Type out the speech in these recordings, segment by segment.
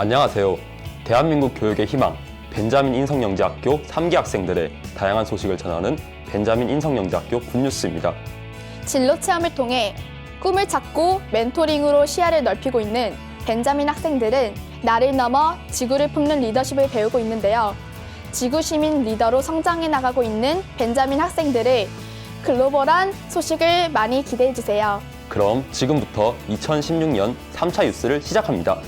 안녕하세요. 대한민국 교육의 희망, 벤자민 인성영재학교 3기 학생들의 다양한 소식을 전하는 벤자민 인성영재학교 굿뉴스입니다. 진로 체험을 통해 꿈을 찾고 멘토링으로 시야를 넓히고 있는 벤자민 학생들은 나를 넘어 지구를 품는 리더십을 배우고 있는데요. 지구 시민 리더로 성장해 나가고 있는 벤자민 학생들의 글로벌한 소식을 많이 기대해 주세요. 그럼 지금부터 2016년 3차 뉴스를 시작합니다.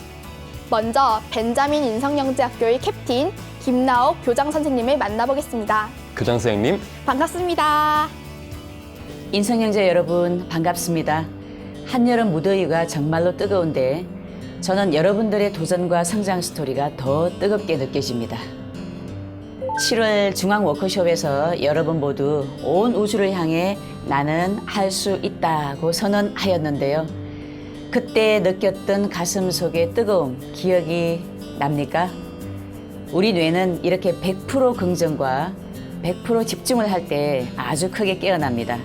먼저 벤자민 인성영재학교의 캡틴 김나옥 교장 선생님을 만나보겠습니다. 교장 선생님, 반갑습니다. 인성형제 여러분 반갑습니다. 한여름 무더위가 정말로 뜨거운데 저는 여러분들의 도전과 성장 스토리가 더 뜨겁게 느껴집니다. 7월 중앙 워크숍에서 여러분 모두 온 우주를 향해 나는 할 수 있다고 선언하였는데요. 그때 느꼈던 가슴 속의 뜨거움 기억이 납니까? 우리 뇌는 이렇게 100% 긍정과 100% 집중을 할 때 아주 크게 깨어납니다.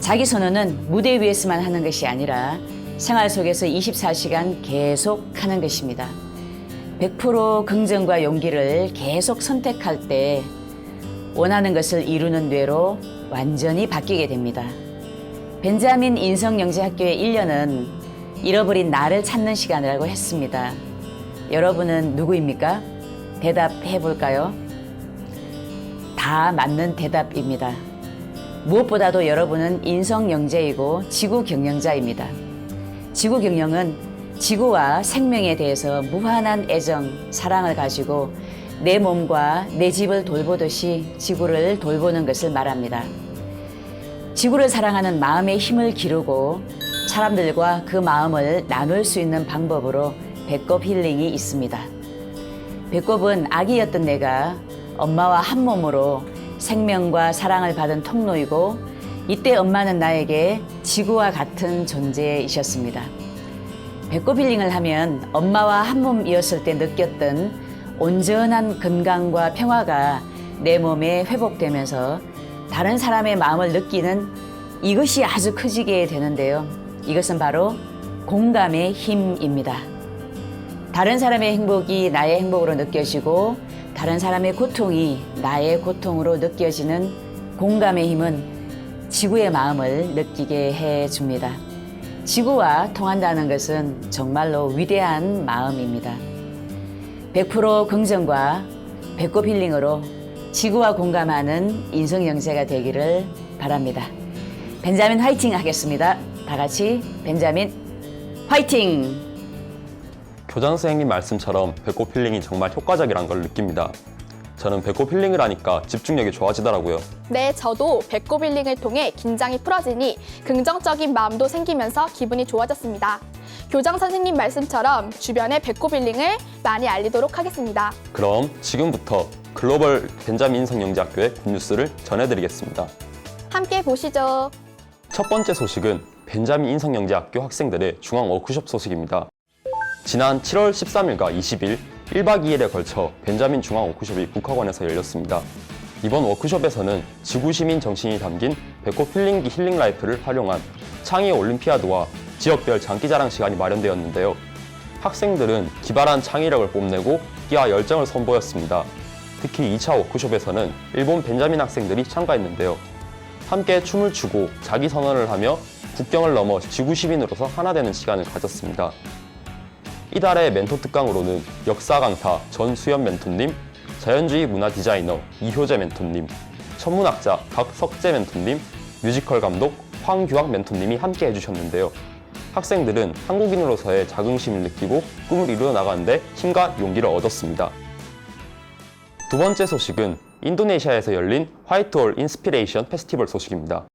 자기 선언은 무대 위에서만 하는 것이 아니라 생활 속에서 24시간 계속 하는 것입니다. 100% 긍정과 용기를 계속 선택할 때 원하는 것을 이루는 뇌로 완전히 바뀌게 됩니다. 벤자민 인성영재학교의 1년은 잃어버린 나를 찾는 시간이라고 했습니다. 여러분은 누구입니까? 대답해 볼까요? 다 맞는 대답입니다. 무엇보다도 여러분은 인성 영재이고 지구 경영자입니다. 지구 경영은 지구와 생명에 대해서 무한한 애정, 사랑을 가지고 내 몸과 내 집을 돌보듯이 지구를 돌보는 것을 말합니다. 지구를 사랑하는 마음의 힘을 기르고 사람들과 그 마음을 나눌 수 있는 방법으로 배꼽 힐링이 있습니다. 배꼽은 아기였던 내가 엄마와 한 몸으로 생명과 사랑을 받은 통로이고 이때 엄마는 나에게 지구와 같은 존재이셨습니다. 배꼽 힐링을 하면 엄마와 한 몸이었을 때 느꼈던 온전한 건강과 평화가 내 몸에 회복되면서 다른 사람의 마음을 느끼는 이것이 아주 커지게 되는데요. 이것은 바로 공감의 힘입니다. 다른 사람의 행복이 나의 행복으로 느껴지고 다른 사람의 고통이 나의 고통으로 느껴지는 공감의 힘은 지구의 마음을 느끼게 해 줍니다. 지구와 통한다는 것은 정말로 위대한 마음입니다. 100% 긍정과 배꼽 힐링으로 지구와 공감하는 인성영재가 되기를 바랍니다. 벤자민 화이팅 하겠습니다. 다 같이 벤자민 화이팅! 교장 선생님 말씀처럼 배꼽 힐링이 정말 효과적이란 걸 느낍니다. 저는 배꼽 힐링을 하니까 집중력이 좋아지더라고요. 네, 저도 배꼽 힐링을 통해 긴장이 풀어지니 긍정적인 마음도 생기면서 기분이 좋아졌습니다. 교장 선생님 말씀처럼 주변에 배꼽 힐링을 많이 알리도록 하겠습니다. 그럼 지금부터 글로벌 벤자민 인성영재학교의 굿뉴스를 전해드리겠습니다. 함께 보시죠. 첫 번째 소식은 벤자민 인성영재학교 학생들의 중앙 워크숍 소식입니다. 지난 7월 13일과 20일 1박 2일에 걸쳐 벤자민 중앙 워크숍이 국학원에서 열렸습니다. 이번 워크숍에서는 지구시민 정신이 담긴 배꼽 힐링기 힐링 라이프를 활용한 창의 올림피아드와 지역별 장기자랑 시간이 마련되었는데요. 학생들은 기발한 창의력을 뽐내고 끼와 열정을 선보였습니다. 특히 2차 워크숍에서는 일본 벤자민 학생들이 참가했는데요. 함께 춤을 추고 자기 선언을 하며 국경을 넘어 지구 시민으로서 하나 되는 시간을 가졌습니다. 이달의 멘토 특강으로는 역사 강사 전수연 멘토님, 자연주의 문화 디자이너 이효재 멘토님, 천문학자 박석재 멘토님, 뮤지컬 감독 황규학 멘토님이 함께 해주셨는데요. 학생들은 한국인으로서의 자긍심을 느끼고 꿈을 이루어 나가는데 힘과 용기를 얻었습니다. 두 번째 소식은 인도네시아에서 열린 화이트홀 인스피레이션 페스티벌 소식입니다.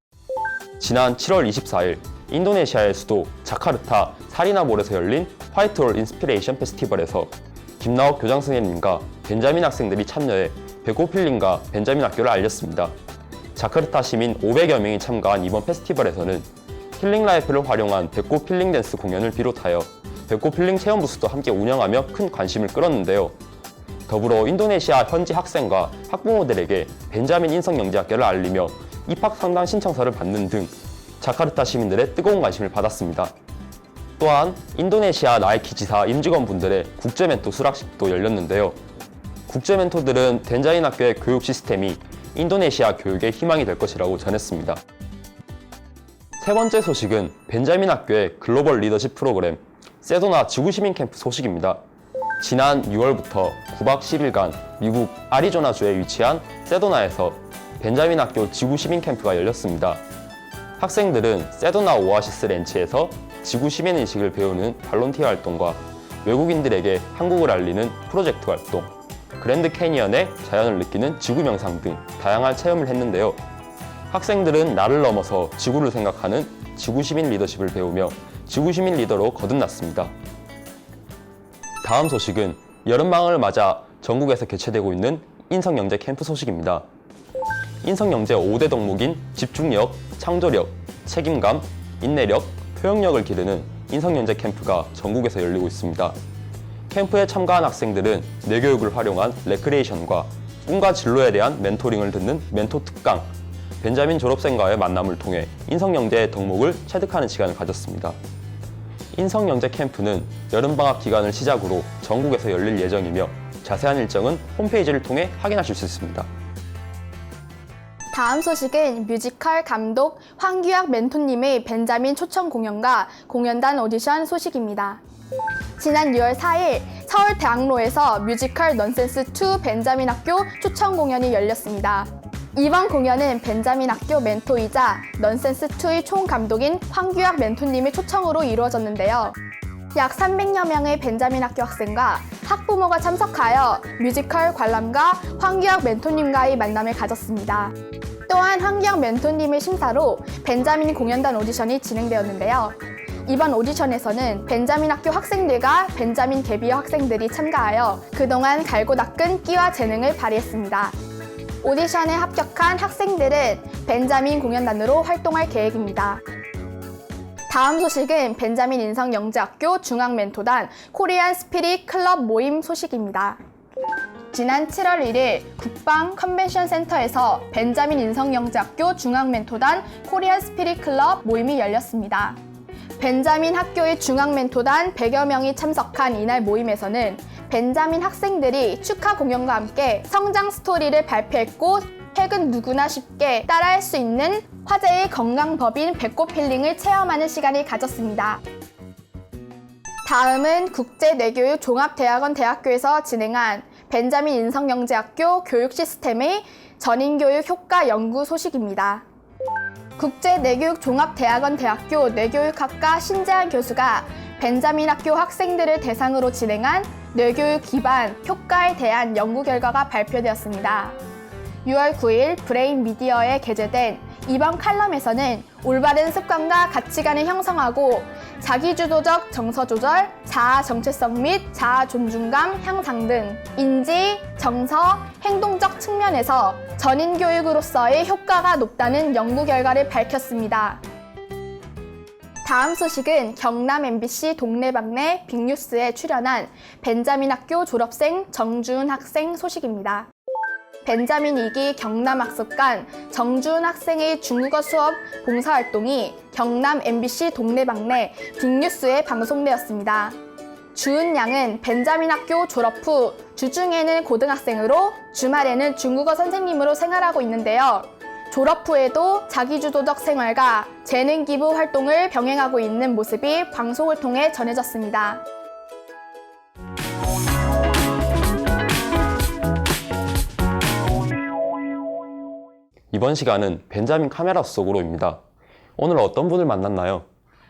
지난 7월 24일 인도네시아의 수도 자카르타 사리나몰에서 열린 화이트홀 인스피레이션 페스티벌에서 김나옥 교장 선생님과 벤자민 학생들이 참여해 힐링과 벤자민 학교를 알렸습니다. 자카르타 시민 500여 명이 참가한 이번 페스티벌에서는 힐링 라이프를 활용한 배꼽 힐링 댄스 공연을 비롯하여 배꼽 힐링 체험 부스도 함께 운영하며 큰 관심을 끌었는데요. 더불어 인도네시아 현지 학생과 학부모들에게 벤자민 인성영재학교를 알리며 입학 상담 신청서를 받는 등 자카르타 시민들의 뜨거운 관심을 받았습니다. 또한 인도네시아 나이키 지사 임직원분들의 국제 멘토 수락식도 열렸는데요. 국제 멘토들은 덴자인 학교의 교육 시스템이 인도네시아 교육의 희망이 될 것이라고 전했습니다. 세 번째 소식은 벤자민 학교의 글로벌 리더십 프로그램 세도나 지구시민 캠프 소식입니다. 지난 6월부터 9박 10일간 미국 아리조나주에 위치한 세도나에서 벤자민 학교 지구 시민 캠프가 열렸습니다. 학생들은 세도나 오아시스 렌치에서 지구 시민 의식을 배우는 발론티어 활동과 외국인들에게 한국을 알리는 프로젝트 활동, 그랜드 캐니언의 자연을 느끼는 지구 명상 등 다양한 체험을 했는데요. 학생들은 나를 넘어서 지구를 생각하는 지구 시민 리더십을 배우며 지구 시민 리더로 거듭났습니다. 다음 소식은 여름방학을 맞아 전국에서 개최되고 있는 인성영재 캠프 소식입니다. 인성영재 5대 덕목인 집중력, 창조력, 책임감, 인내력, 표현력을 기르는 인성영재 캠프가 전국에서 열리고 있습니다. 캠프에 참가한 학생들은 뇌교육을 활용한 레크레이션과 꿈과 진로에 대한 멘토링을 듣는 멘토 특강, 벤자민 졸업생과의 만남을 통해 인성영재의 덕목을 체득하는 시간을 가졌습니다. 인성영재 캠프는 여름방학 기간을 시작으로 전국에서 열릴 예정이며 자세한 일정은 홈페이지를 통해 확인하실 수 있습니다. 다음 소식은 뮤지컬 감독 황규학 멘토님의 벤자민 초청 공연과 공연단 오디션 소식입니다. 지난 6월 4일 서울 대학로에서 뮤지컬 넌센스 2 벤자민 학교 초청 공연이 열렸습니다. 이번 공연은 벤자민 학교 멘토이자 넌센스 2의 총감독인 황규학 멘토님의 초청으로 이루어졌는데요. 약 300여 명의 벤자민 학교 학생과 학부모가 참석하여 뮤지컬 관람가 황규학 멘토님과의 만남을 가졌습니다. 또한 황규학 멘토님의 심사로 벤자민 공연단 오디션이 진행되었는데요. 이번 오디션에서는 벤자민 학교 학생들과 벤자민 개비어 학생들이 참가하여 그동안 갈고 닦은 끼와 재능을 발휘했습니다. 오디션에 합격한 학생들은 벤자민 공연단으로 활동할 계획입니다. 다음 소식은 벤자민 인성 영재학교 중앙 멘토단 코리안 스피릿 클럽 모임 소식입니다. 지난 7월 1일 국방 컨벤션 센터에서 벤자민 인성영재학교 중앙멘토단 코리안 스피릿 클럽 모임이 열렸습니다. 벤자민 학교의 중앙멘토단 100여 명이 참석한 이날 모임에서는 벤자민 학생들이 축하 공연과 함께 성장 스토리를 발표했고 최근 누구나 쉽게 따라할 수 있는 화제의 건강법인 배꼽 필링을 체험하는 시간을 가졌습니다. 다음은 국제내교육 종합대학원 대학교에서 진행한 벤자민 인성영재학교 교육 시스템의 전인교육 효과 연구 소식입니다. 국제내교육 종합대학원 대학교 뇌교육학과 신재한 교수가 벤자민 학교 학생들을 대상으로 진행한 뇌교육 기반 효과에 대한 연구 결과가 발표되었습니다. 6월 9일 브레인 미디어에 게재된 이번 칼럼에서는 올바른 습관과 가치관을 형성하고 자기주도적 정서 조절, 자아 정체성 및 자아 존중감 향상 등 인지, 정서, 행동적 측면에서 전인 교육으로서의 효과가 높다는 연구 결과를 밝혔습니다. 다음 소식은 경남 MBC 동네방네 빅뉴스에 출연한 벤자민 학교 졸업생 정주은 학생 소식입니다. 벤자민 2기 경남학습관 정주은 학생의 중국어 수업 봉사활동이 경남 MBC 동네방네 빅뉴스에 방송되었습니다. 주은 양은 벤자민 학교 졸업 후 주중에는 고등학생으로 주말에는 중국어 선생님으로 생활하고 있는데요. 졸업 후에도 자기주도적 생활과 재능 기부 활동을 병행하고 있는 모습이 방송을 통해 전해졌습니다. 이번 시간은 벤자민 카메라 속으로입니다. 오늘 어떤 분을 만났나요?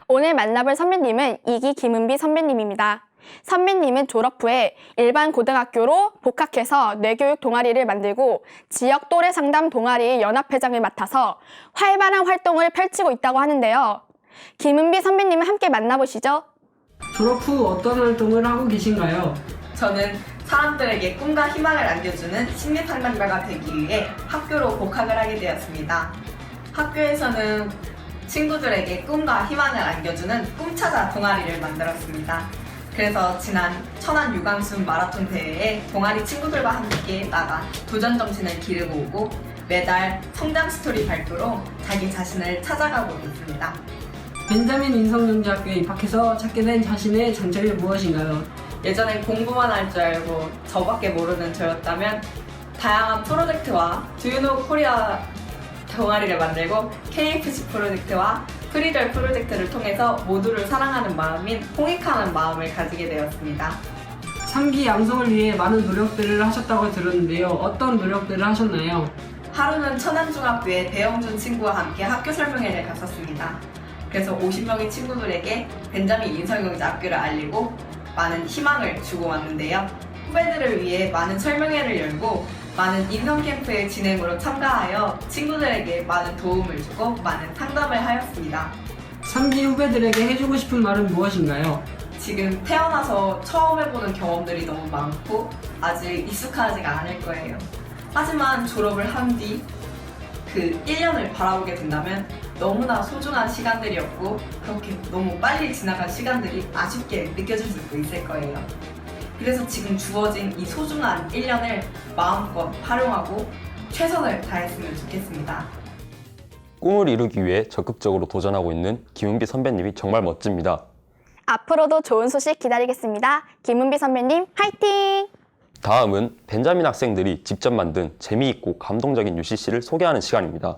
오늘 만나볼 선배님은 이기 김은비 선배님입니다. 선배님은 졸업 후에 일반 고등학교로 복학해서 뇌교육 동아리를 만들고 지역 또래 상담 동아리 연합회장을 맡아서 활발한 활동을 펼치고 있다고 하는데요. 김은비 선배님을 함께 만나보시죠. 졸업 후 어떤 활동을 하고 계신가요? 저는 사람들에게 꿈과 희망을 안겨주는 심리 상담가가 되기 위해 학교로 복학을 하게 되었습니다. 학교에서는 친구들에게 꿈과 희망을 안겨주는 꿈찾아 동아리를 만들었습니다. 그래서 지난 천안 유광순 마라톤 대회에 동아리 친구들과 함께 나가 도전 정신을 기르고 오고 매달 성장 스토리 발표로 자기 자신을 찾아가고 있습니다. 벤자민 인성영재학교에 입학해서 찾게 된 자신의 장점이 무엇인가요? 예전엔 공부만 할 줄 알고 저밖에 모르는 저였다면 다양한 프로젝트와 두유노 코리아 동아리를 만들고 KFC 프로젝트와 프리덜 프로젝트를 통해서 모두를 사랑하는 마음인 홍익하는 마음을 가지게 되었습니다. 3기 양성을 위해 많은 노력들을 하셨다고 들었는데요. 어떤 노력들을 하셨나요? 하루는 천안중학교에 배영준 친구와 함께 학교 설명회를 갔었습니다. 그래서 50명의 친구들에게 벤자민 인성경제 학교를 알리고 많은 희망을 주고 왔는데요. 후배들을 위해 많은 설명회를 열고 많은 인성 캠프의 진행으로 참가하여 친구들에게 많은 도움을 주고 많은 상담을 하였습니다. 3기 후배들에게 해주고 싶은 말은 무엇인가요? 지금 태어나서 처음 해보는 경험들이 너무 많고 아직 익숙하지가 않을 거예요. 하지만 졸업을 한 뒤 그 1년을 바라보게 된다면 너무나 소중한 시간들이었고 그렇게 너무 빨리 지나간 시간들이 아쉽게 느껴질 수도 있을 거예요. 그래서 지금 주어진 이 소중한 1년을 마음껏 활용하고 최선을 다했으면 좋겠습니다. 꿈을 이루기 위해 적극적으로 도전하고 있는 김은비 선배님이 정말 멋집니다. 앞으로도 좋은 소식 기다리겠습니다. 김은비 선배님, 화이팅! 다음은 벤자민 학생들이 직접 만든 재미있고 감동적인 UCC를 소개하는 시간입니다.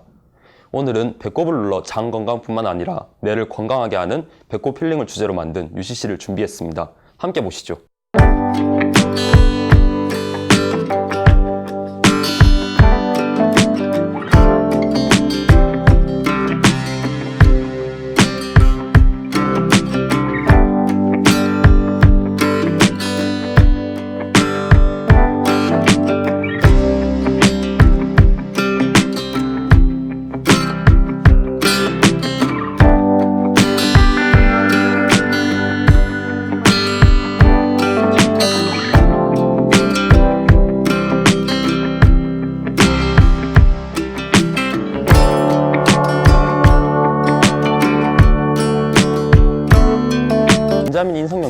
오늘은 배꼽을 눌러 장 건강뿐만 아니라 뇌를 건강하게 하는 배꼽 필링을 주제로 만든 UCC를 준비했습니다. 함께 보시죠.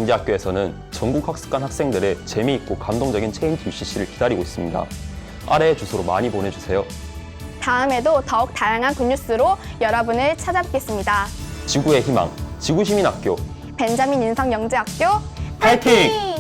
인성영재학교에서는 전국 학습관 학생들의 재미있고 감동적인 체인지 UCC를 기다리고 있습니다. 아래의 주소로 많이 보내주세요. 다음에도 더욱 다양한 굿뉴스로 여러분을 찾아뵙겠습니다. 지구의 희망, 지구시민학교 벤자민 인성영재학교 파이팅!